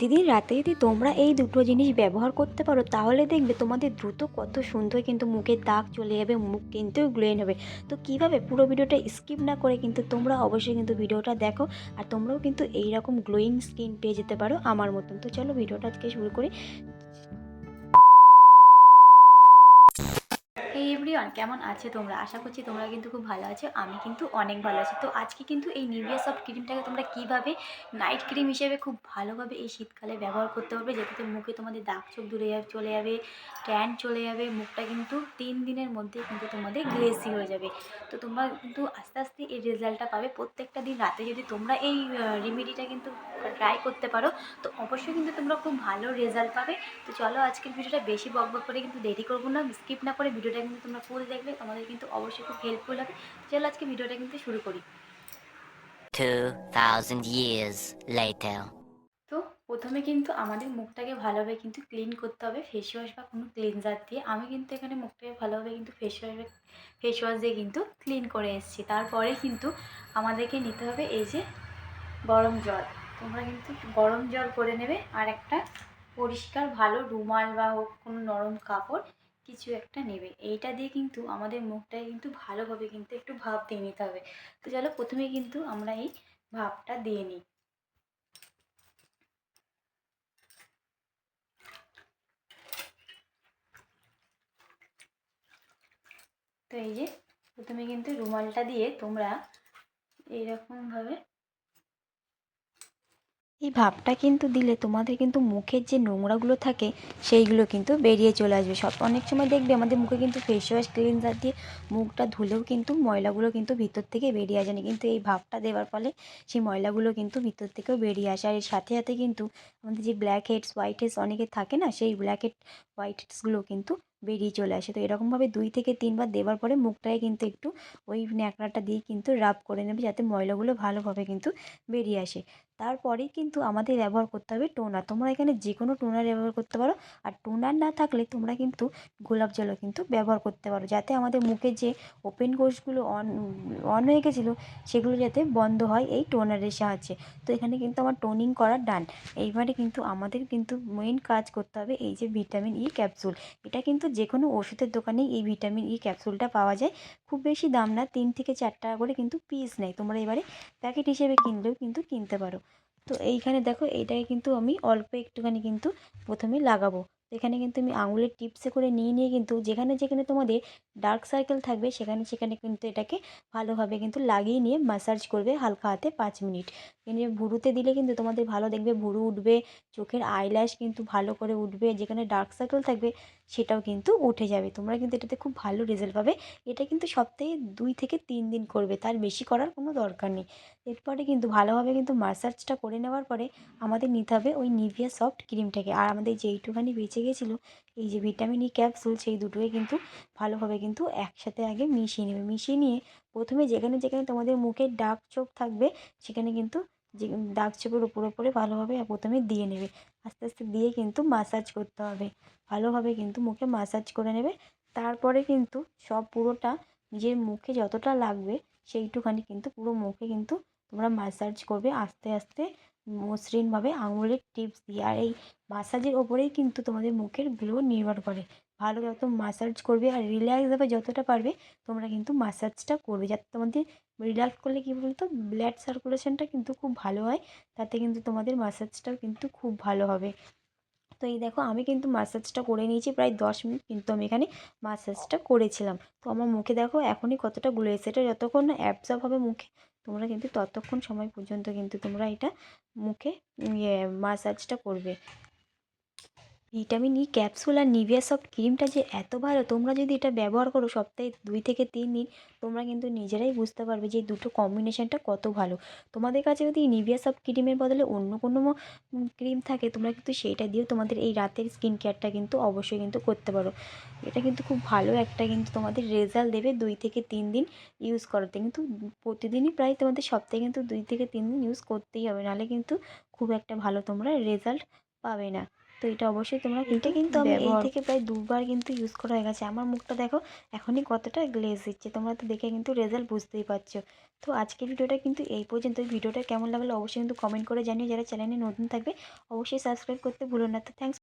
প্রতিদিন রাতে যদি তোমরা এই দুটো জিনিস ব্যবহার করতে পারো, তাহলে দেখবে তোমাদের দ্রুত কত সুন্দর কিন্তু মুখের দাগ চলে যাবে, মুখ কিন্তু গ্লোইন হবে। তো কীভাবে? পুরো ভিডিওটা স্কিপ না করে কিন্তু তোমরা অবশ্যই কিন্তু ভিডিওটা দেখো আর তোমরাও কিন্তু এইরকম গ্লোয়িং স্কিন পেয়ে যেতে পারো আমার মতন। তো চলো ভিডিওটা আজকে শুরু করি। এই এভরিওয়ান কেমন আছে তোমরা? আশা করছি তোমরা কিন্তু খুব ভালো আছো, আমি কিন্তু অনেক ভালো আছি। তো আজকে কিন্তু এই নিভিয়া সফট ক্রিমটাকে তোমরা কীভাবে নাইট ক্রিম হিসেবে খুব ভালোভাবে এই শীতকালে ব্যবহার করতে পারবে, যেটাতে মুখে তোমাদের দাগ চোখ দূরে যাবে, চলে যাবে ট্যান চলে যাবে, মুখটা কিন্তু তিন দিনের মধ্যে কিন্তু তোমাদের গ্লেসি হয়ে যাবে। তো তোমরা কিন্তু আস্তে আস্তে এই রেজাল্টটা পাবে। প্রত্যেকটা দিন রাতে যদি তোমরা এই রেমেডিটা কিন্তু ট্রাই করতে পারো, তো অবশ্যই কিন্তু তোমরা খুব ভালো রেজাল্ট পাবে। তো চলো আজকের ভিডিওটা বেশি বক করে কিন্তু দেরি করব না স্কিপ না করে ভিডিওটা কিন্তু তোমরা ফুল দেখবে তোমাদের কিন্তু অবশ্যই খুব হেল্পফুল হবে। চলো আজকে ভিডিওটা কিন্তু শুরু করি। 2,000 years later. তো প্রথমে কিন্তু আমাদের মুখটাকে ভালোভাবে কিন্তু ক্লিন করতে হবে ফেস ওয়াশ বা কোনো ক্লিনজার দিয়ে। আমি কিন্তু এখানে মুখটাকে ভালোভাবে কিন্তু ফেস ওয়াশ ফেস ওয়াশ দিয়ে কিন্তু ক্লিন করে এসেছি। তারপরে কিন্তু আমাদেরকে নিতে হবে এই যে গরম জল। তোমরা কিন্তু গরম জল করে নেবে। আর একটা পরিষ্কার ভালো রুমাল বা হোক কোনো নরম কাপড় কিছু একটা নেবে। এইটা দিয়ে কিন্তু আমাদের মুখটাকে কিন্তু ভালোভাবে কিন্তু একটু ভাব দিয়ে নিতে হবে। তো চলো প্রথমে কিন্তু আমরা এই ভাবটা দিয়ে নিই। তো এই যে প্রথমে কিন্তু রুমালটা দিয়ে তোমরা এইরকমভাবে এই ভাপটা কিন্তু দিলে তোমাদের কিন্তু মুখের যে নোংরাগুলো থাকে, সেইগুলো কিন্তু বেরিয়ে চলে আসবে। সব, অনেক সময় দেখবে আমাদের মুখে কিন্তু ফেস ওয়াশ ক্লিনজার দিয়ে মুখটা ধুলেও কিন্তু ময়লাগুলো কিন্তু ভিতর থেকে বেরিয়ে আসে না। কিন্তু এই ভাপটা দেওয়ার ফলে সেই ময়লাগুলো কিন্তু ভিতর থেকেও বেরিয়ে আসে। আর এর সাথে সাথে কিন্তু আমাদের যে ব্ল্যাক হেডস হোয়াইট হেডস অনেকের থাকে না, সেই ব্ল্যাক হেড হোয়াইট হেডসগুলো কিন্তু বেরিয়ে চলে আসে। তো এরকমভাবে দুই থেকে তিনবার দেওয়ার পরে মুখটাকে কিন্তু একটু ওই ন্যাকড়াটা দিয়ে কিন্তু রাব করে নেবে, যাতে ময়লাগুলো ভালোভাবে কিন্তু বেরিয়ে আসে। তারপরেই কিন্তু আমাদের ব্যবহার করতে হবে টোনার। তোমরা এখানে যে কোনো টোনার ব্যবহার করতে পারো। আর টোনার না থাকলে তোমরা কিন্তু গোলাপ জলও কিন্তু ব্যবহার করতে পারো। যাতে আমাদের মুখে যে ওপেন কোর্সগুলো অন অন হয়ে গেছিল, সেগুলো যাতে বন্ধ হয় এই টোনারের সাহায্যে। তো এখানে কিন্তু আমার টোনিং করা ডান এইবারে কিন্তু আমাদের কিন্তু মেন কাজ করতে হবে এই যে ভিটামিন ই ক্যাপসুল এটা কিন্তু যে কোনো ওষুধের দোকানেই এই ভিটামিন ই ক্যাপসুলটা পাওয়া যায়। খুব বেশি দাম না, তিন থেকে চার টাকা করে কিন্তু পিস নেয়। তোমরা এবারে প্যাকেট হিসেবে কিনলেও কিন্তু কিনতে পারো। তো এইখানে দেখো এইটাকে কিন্তু আমি অল্প একটুখানি কিন্তু প্রথমে লাগাবো। এখানে কিন্তু আমি আঙুলের টিপসে করে নিয়ে নিয়ে কিন্তু যেখানে যেখানে তোমাদের ডার্ক সার্কেল থাকবে, সেখানে সেখানে কিন্তু এটাকে ভালোভাবে কিন্তু লাগিয়ে নিয়ে ম্যাসাজ করবে হালকা হাতে পাঁচ মিনিট। এনে ভুরুতে দিলে কিন্তু তোমাদের ভালো দেখবে, ভুরু উঠবে, চোখের আইল্যাশ কিন্তু ভালো করে উঠবে, যেখানে ডার্ক সার্কেল থাকবে সেটাও কিন্তু উঠে যাবে। তোমরা কিন্তু এটাতে খুব ভালো রেজাল্ট পাবে। এটা কিন্তু সপ্তাহে দুই থেকে তিন দিন করবে, তার বেশি করার কোনো দরকার নেই। এরপরে কিন্তু ভালোভাবে কিন্তু মাসাজটা করে নেওয়ার পরে আমাদের নিতে হবে ওই নিভিয়া সফট ক্রিমটাকে আর আমাদের যেইটুখানি বেঁচে গেছিল, এই যে ভিটামিন ই ক্যাপসুল সেই দুটোকে কিন্তু ভালোভাবে কিন্তু একসাথে আগে মিশিয়ে নেবে। মিশিয়ে নিয়ে প্রথমে যেখানে যেখানে তোমাদের মুখের ডাক চোখ থাকবে, সেখানে কিন্তু যে দাগ ছোপের উপরে উপরে ভালোভাবে প্রথমে দিয়ে নেবে। আস্তে আস্তে দিয়ে কিন্তু মাসাজ করতে হবে। ভালোভাবে কিন্তু মুখে মাসাজ করে নেবে। তারপরে কিন্তু সব পুরোটা নিজের মুখে যতটা লাগবে সেইটুখানি কিন্তু পুরো মুখে কিন্তু তোমরা মাসাজ করবে আস্তে আস্তে মসৃণভাবে আঙুলের টিপস দিয়ে। আর এই মাসাজের ওপরেই কিন্তু তোমাদের মুখের গ্লো নির্ভর করে। ভালো যত মাসাজ করবে আর রিল্যাক্সভাবে যতটা পারবে, তোমরা কিন্তু মাসাজটা করবে। যাতে তোমাদের রিল্যাক্স করলে কী বলতো? ব্লাড সার্কুলেশনটা কিন্তু খুব ভালো হয়, তাতে কিন্তু তোমাদের মাসাজটাও কিন্তু খুব ভালো হবে। তো এই দেখো, আমি কিন্তু মাসাজটা করে নিয়েছি, প্রায় দশ মিনিট কিন্তু আমি এখানে মাসাজটা করেছিলাম। তো আমার মুখে দেখো এখনই কতটা গ্লো এসেছে। এটা যতক্ষণ না অ্যাবজর্ব হবে মুখে, তোমরা কিন্তু ততক্ষণ সময় পর্যন্ত কিন্তু তোমরা এটা মুখে ইয়ে মাসাজটা করবে। ভিটামিন ই ক্যাপসুল আর নিভিয়া সফট ক্রিমটা যে এত ভালো, তোমরা যদি এটা ব্যবহার করো সপ্তাহে দুই থেকে তিন দিন, তোমরা কিন্তু নিজেরাই বুঝতে পারবে যে দুটো কম্বিনেশানটা কত ভালো। তোমাদের কাছে যদি নিভিয়া সফট ক্রিমের বদলে অন্য কোনো ক্রিম থাকে, তোমরা কিন্তু সেইটা দিয়েও তোমাদের এই রাতের স্কিন কেয়ারটা কিন্তু অবশ্যই কিন্তু করতে পারো। এটা কিন্তু খুব ভালো একটা কিন্তু তোমাদের রেজাল্ট দেবে দুই থেকে তিন দিন ইউজ করাতে। কিন্তু প্রতিদিনই প্রায় তোমাদের সপ্তাহে কিন্তু দুই থেকে তিন দিন ইউজ করতেই হবে, নাহলে কিন্তু খুব একটা ভালো তোমরা রেজাল্ট পাবে না। তো এটা অবশ্যই তোমরা এটা কিন্তু আমি এই থেকে প্রায় দুবার কিন্তু ইউজ করা হয়ে গেছে। আমার মুখটা দেখো এখনই কতটা গ্লেজ দিচ্ছে। তোমরা তো দেখে কিন্তু রেজাল্ট বুঝতেই পারছ। তো আজকের ভিডিওটা কিন্তু এই পর্যন্ত। ভিডিওটা কেমন লাগল অবশ্যই কিন্তু কমেন্ট করে জানিও। যারা চ্যানেলে নতুন থাকবে অবশ্যই সাবস্ক্রাইব করতে ভুলো না। তো থ্যাংকস